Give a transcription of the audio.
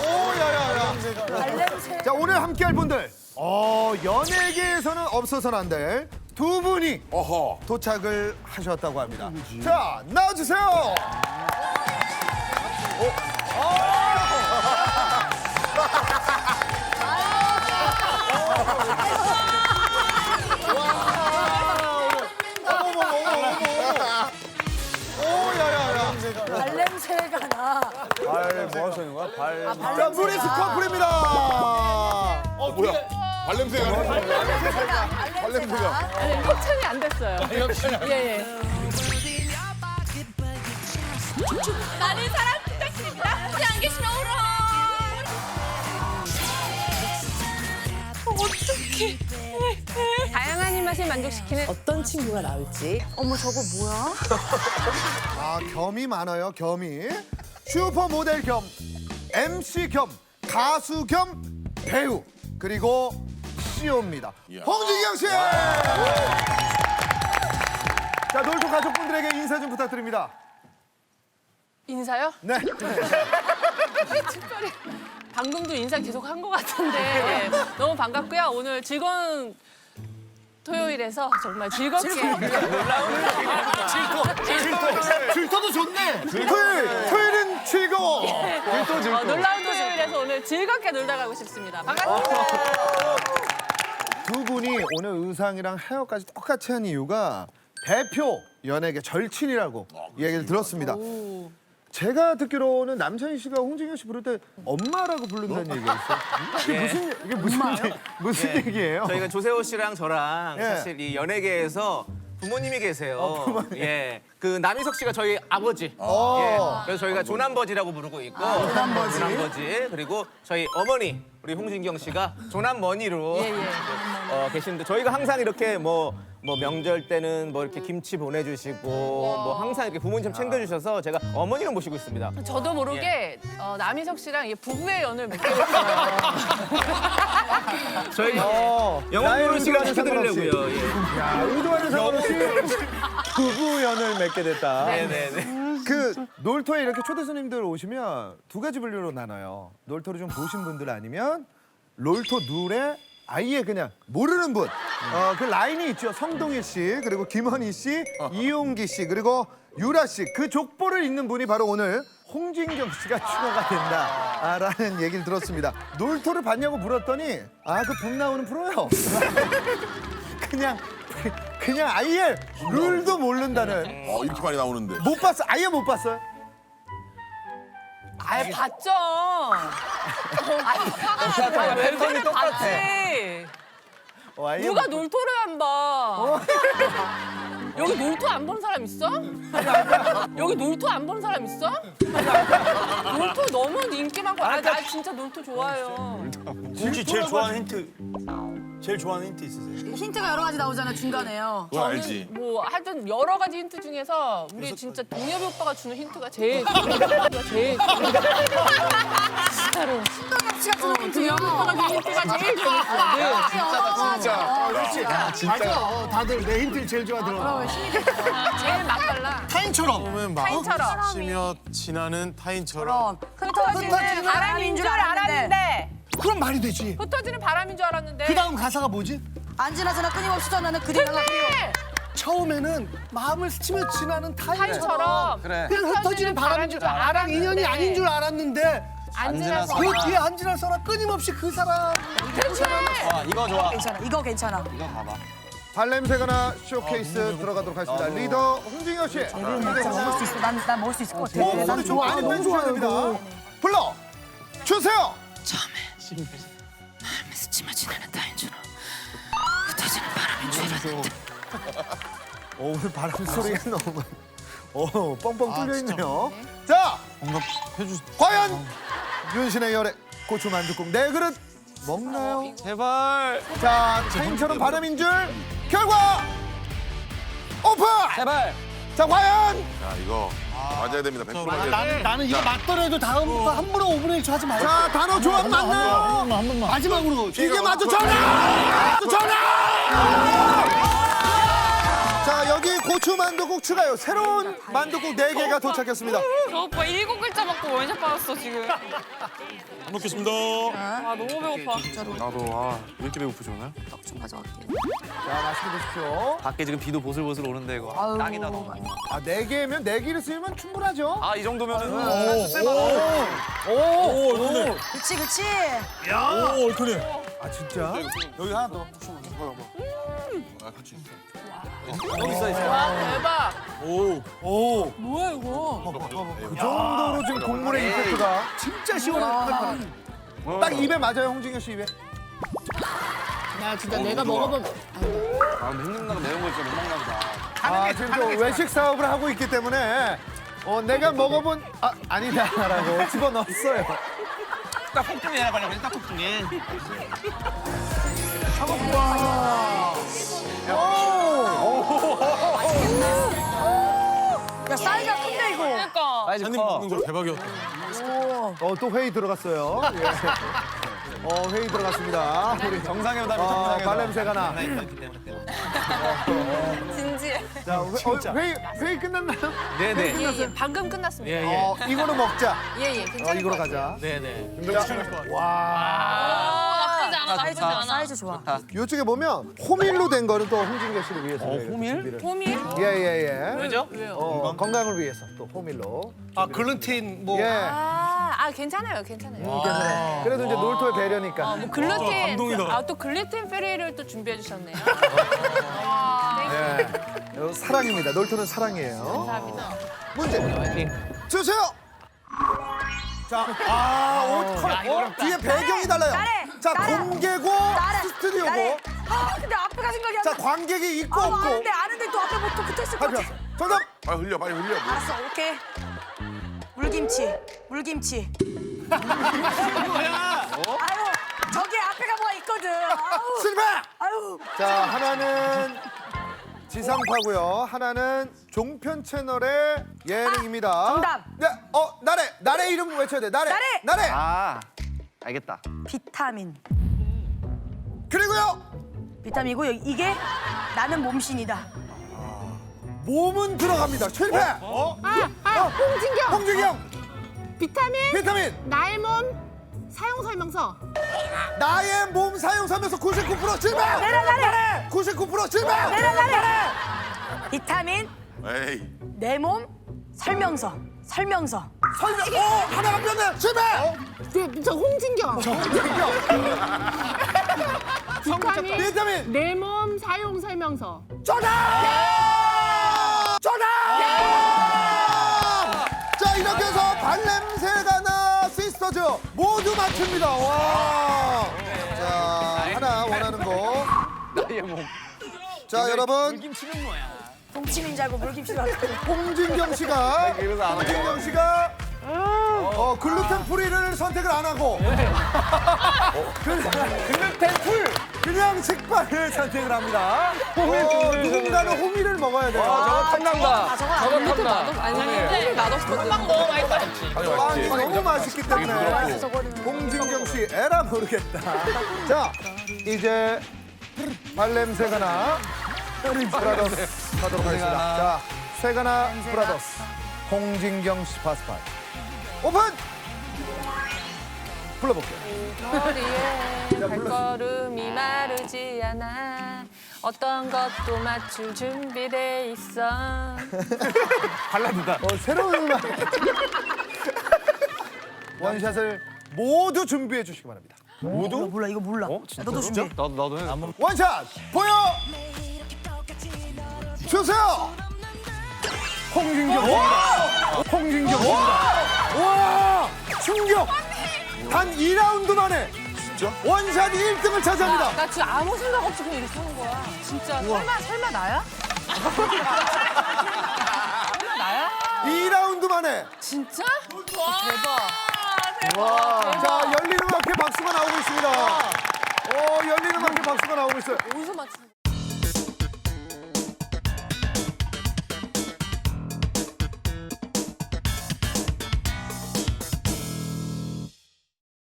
오야야야. 자 오늘 함께할 분들. 어 연예계에서는 없어서는 안 될 두 분이 어허. 도착을 하셨다고 합니다. 자 나와주세요. 오 뭐 하시는 거야? 발. 아, 자 발냄새가. 무리스 커플입니다. 어 뭐야? 발냄새가 나. 발냄새가. 협찬이 안 됐어요. 예, 예. 많은 사랑 부탁드립니다. 우리 안 계시면 울어. 어떡해. 다양한 입맛을 만족시키는 어떤 친구가 나올지. 어머 저거 뭐야? 아 겸이 많아요 겸이 슈퍼 모델 겸 MC 겸 가수 겸 배우 그리고 CEO입니다. 홍진경 씨. 자 놀토 가족분들에게 인사 좀 부탁드립니다. 인사요? 네. 특별히 방금도 인사 계속 한 것 같은데 예, 너무 반갑고요. 오늘 즐거운 토요일에서 정말 즐겁게 질터도 좋네. 토요일 토요일은 즐거워. 어, 놀라운 토요일에서 오늘 즐겁게 놀다 가고 싶습니다. 반갑습니다. 두 분이 오늘 의상이랑 헤어까지 똑같이 한 이유가 대표 연예계 절친이라고 얘기를 들었습니다. 제가 듣기로는 남창희 씨가 홍진경 씨 부를 때 엄마라고 부른다는 얘기가 있어요. 이게 무슨 이게 무슨 얘기, 무슨 얘기예요? 저희가 조세호 씨랑 저랑 예. 사실 이 연예계에서 부모님이 계세요. 예. 그 남희석 씨가 저희 아버지. 어. 예. 그래서 저희가 조남버지라고 부르고 있고. 조남버지. 조남버지. 그리고 저희 어머니 우리 홍진경 씨가 조남머니로 어, 계시는데 저희가 항상 이렇게 뭐, 뭐 명절 때는 뭐 이렇게 김치 보내주시고 뭐 항상 이렇게 부모님처럼 챙겨주셔서 제가 어머니를 모시고 있습니다. 저도 모르게 어, 남희석 씨랑 이게 부부의 연을 맺게 됐어요. 저희 어, 영혼으로 나의 시간 의도와는 상관없이. 시켜드리려고요. 예. 야, 의도하는 상관없이 부부 연을 맺게 됐다. 네네네. 그 놀토에 이렇게 초대 손님들 오시면 두 가지 분류로 나눠요. 놀토를 좀 보신 분들 아니면 롤토 누에 아예 그냥 모르는 분. 어, 그 라인이 있죠. 성동일 씨, 그리고 김헌희 씨, 이용기 씨, 그리고 유라 씨. 그 족보를 잇는 분이 바로 오늘 홍진경 씨가 추가가 된다라는 얘기를 들었습니다. 놀토를 봤냐고 물었더니 아, 그복 나오는 프로요. 그냥 그냥 아예 룰도 모른다는 어 이렇게 많이 나오는데. 못 봤어 아예 못 봤어요 아예 봤죠. 아니, 왜 그래 봤지. 어, 아예 누가 못- 놀토를 안 봐? 여기 놀토 안 본 사람 있어? 여기 놀토 안 본 사람 있어? 놀토 너무 인기 많고 아, 나 진짜 놀토 좋아해요. 혹시 제일 좋아하는 힌트 제일 좋아하는 힌트 있으세요? 힌트가 여러 가지 나오잖아 중간에요. 그거 알지. 뭐 하여튼 여러 가지 힌트 중에서 우리 진짜 동엽이 오빠가 주는 힌트가 제일 진짜로. 힌트요. 오빠가 주는 힌트가 제일 재밌거든. 맞아 다들 내 힌트를 제일 좋아하더라고. 제일 맛달라. 타인처럼. 타인처럼. 마시며 지나는 타인처럼. 흩어지는 바람인 줄 알았는데 그럼 말이 되지. 흩어지는 바람인 줄 알았는데. 그 다음 가사가 뭐지? 안 지나서나 끊임없이 전하는 그대가 근데 처음에는 마음을 스치며 지나는 타인처럼 타인처럼. 그냥 흩어지는 바람인 줄 나랑 인연이 아닌 줄 알았는데. 안 지나서 그 뒤에 안 지나서나 끊임없이 그 사람. 괜찮아. 이거 괜찮아. 발냄새가 나 쇼케이스 들어가도록 하겠습니다. 리더 홍진경 씨. 먹을 수 있어. 난, 난 먹을 수 있을 것 같아. 어, 소리 좀 많이 빼주셔야 됩니다. 불러! 주세요 스치마 지나는 타인처럼 흩어지는 바람인 줄 알았는데 어, 오늘 바람 소리가 너무 어, 뻥뻥 뚫려 있네요. 자 뭔가 해주 과연 윤신의 열애 고추 만두국 네 그릇 먹나요? 제발. 자 타임처럼 바람인 줄 결과 오픈! 제발. 자 과연 자 이거 맞아야 됩니다. 100% 맞아야 돼. 나는, 나는 이거 맞더라도 다음부터 함부로 5분의 1초 하지 말자 자 단어 조합 맞나요? 마지막으로 이게 맞죠 전화! 전화! 고추 만두국 추가요. 새로운 만두국 네개가 도착했습니다. 저 오빠 일곱 글자 먹고 원샷 받았어 지금. 잘 먹겠습니다. 아 너무 배고파. 나도 아, 왜 이렇게 배고프지 오늘? 좀 가져갈게. 자, 맛있게 드십시오. 밖에 지금 비도 보슬보슬 오는데 이거 아유, 땅이다 너무. 아, 네 개면 네 개를 쓰면 충분하죠. 아이 정도면은 오, 오, 오. 그치 그치. 오, 얼큰해. 아, 진짜? 여기 하나 더. 여기 있어 있어. 와 대박. 오, 오. 뭐야 이거? 그 정도로 지금 국물의 임팩트가 진짜 시원한 딱 입에 맞아요, 홍진경 씨 입에. 나 진짜 내가 먹어본 아 생각나고 매운 거 있어 못 먹나 보다. 아, 지금 저 외식 사업을 하고 있기 때문에 어, 내가 먹어본 아, 아니다라고 집어넣었어요. 딱 폭풍이야 빨리 딱 폭풍이. 야 사이즈 한입 커. 먹는 거 대박이었다. 어, 또 회의 들어갔어요. 예. 어, 회의 들어갔습니다. 우리 오답이 어, 정상의 발냄새가 나. 진지해. 자, 회, 어, 회의, 회의 끝났나요? 네네. 예, 예. 방금 끝났습니다. 예 예. 어, 이거로 먹자. 예, 예. 어, 이거로. 가자. 네네. 와. 아, 사이즈. 않아. 사이즈 좋아. 이쪽에 보면 호밀로 된 거는 또 홍진경 씨를 위해서 저희가 호밀? 호밀? 예, 예, 예. 왜죠? 어, 건강을 위해서 또 호밀로. 아 글루틴 뭐. 예. 아, 아 괜찮아요, 괜찮아요. 괜찮아요. 그래도 이제 놀토의 배려니까. 아, 뭐 감동이다. 아또 글루텐 프리를 또 준비해 주셨네요. 예. 어, 사랑입니다. 놀토는 사랑이에요. 감사합니다. 문제 화이팅. 주세요. 자, 아, 옷 컬, 어, 뒤에 배경이 달라요. 나래, 자, 나래. 공개고 나래. 스튜디오고. 아 근데 앞에가 생각이 안 자, 나. 관객이 있고 아 없고. 아는데 아는데 또 앞에 뭐또 붙어 있을 것 발표. 같아. 정답. 빨리 흘려 빨리 흘려. 뭐. 알았어 오케이. 물김치. 물김치. 아유 저기 앞에가 뭐가 있거든. 아우. 실패. 아유. 자, 하나는 지상파고요. 하나는 종편 채널의 예능입니다. 아, 정답. 네, 어, 나래. 나래 이름 외쳐야 돼. 나래. 나래. 나래. 아 알겠다. 비타민. 그리고요. 비타민이고 여기 이게 나는 몸신이다. 몸은 들어갑니다. 실패. 어? 아, 아, 홍진경. 홍진경. 비타민 비타민. 나의 몸 사용 설명서. 나의 몸 사용 설명서 99% 실패. 나래 나래. 99% 실패. 나래 나래. 비타민 에이. 내 몸 설명서. 설명서. 설명. 어, 하나가 뺐네. 실패. 네, 저 홍진경. 비타민 비타민. 내 몸 사용 설명서. 정답! 정답! 자 이렇게 해서 발냄새가 나 시스터즈 모두 맞춥니다. 와. 자 하나 원하는 거. 나의 몸. 자 여러분 김치는 뭐야? 동치민 줄 알고 물김치가. 홍진경 씨가. 홍진경 씨가 어, 글루텐 프리를 선택을 안 하고 어, 글루텐 풀 그냥 식빵을 선택을 합니다. 어, 누군가는 호미를 먹어야 돼요. 저거 탐난다. 아 저거 안 돼. 저거 탐나. 아니, 근데 맛없거든. 빵 너무 맛있다. 빵이 너무 맛있기 때문에 홍진경 씨 에라 모르겠다. 자 이제 발냄새가 나 브라더스 가도록 하겠습니다. 자 세가나 브라더스 홍진경 씨 파스파이 오픈 불러볼게요. 거리에 발걸음이 마르지 않아 어떤 것도 맞출 준비돼 있어 발라드다. 어, 새로운 음악 원샷을 모두 준비해 주시기 바랍니다. 이거 몰라 이거 몰라. 야, 너도 준비. 나도 나도 해. 한번 원샷 보여 주세요. 홍진경 와! 홍진경 와! 충격! 단 2라운드 만에 진짜? 원샷 1등을 차지합니다. 나 지금 아무 생각 없이 그냥 이렇게 하는 거야 진짜 설마 설마 나야? 설마 나야? 2라운드 만에 진짜? 대박 대박 자 열리는 음악회 박수가 나오고 있습니다. 어 열리는 음악회 박수가 나오고 있어요. 어디서 맞추는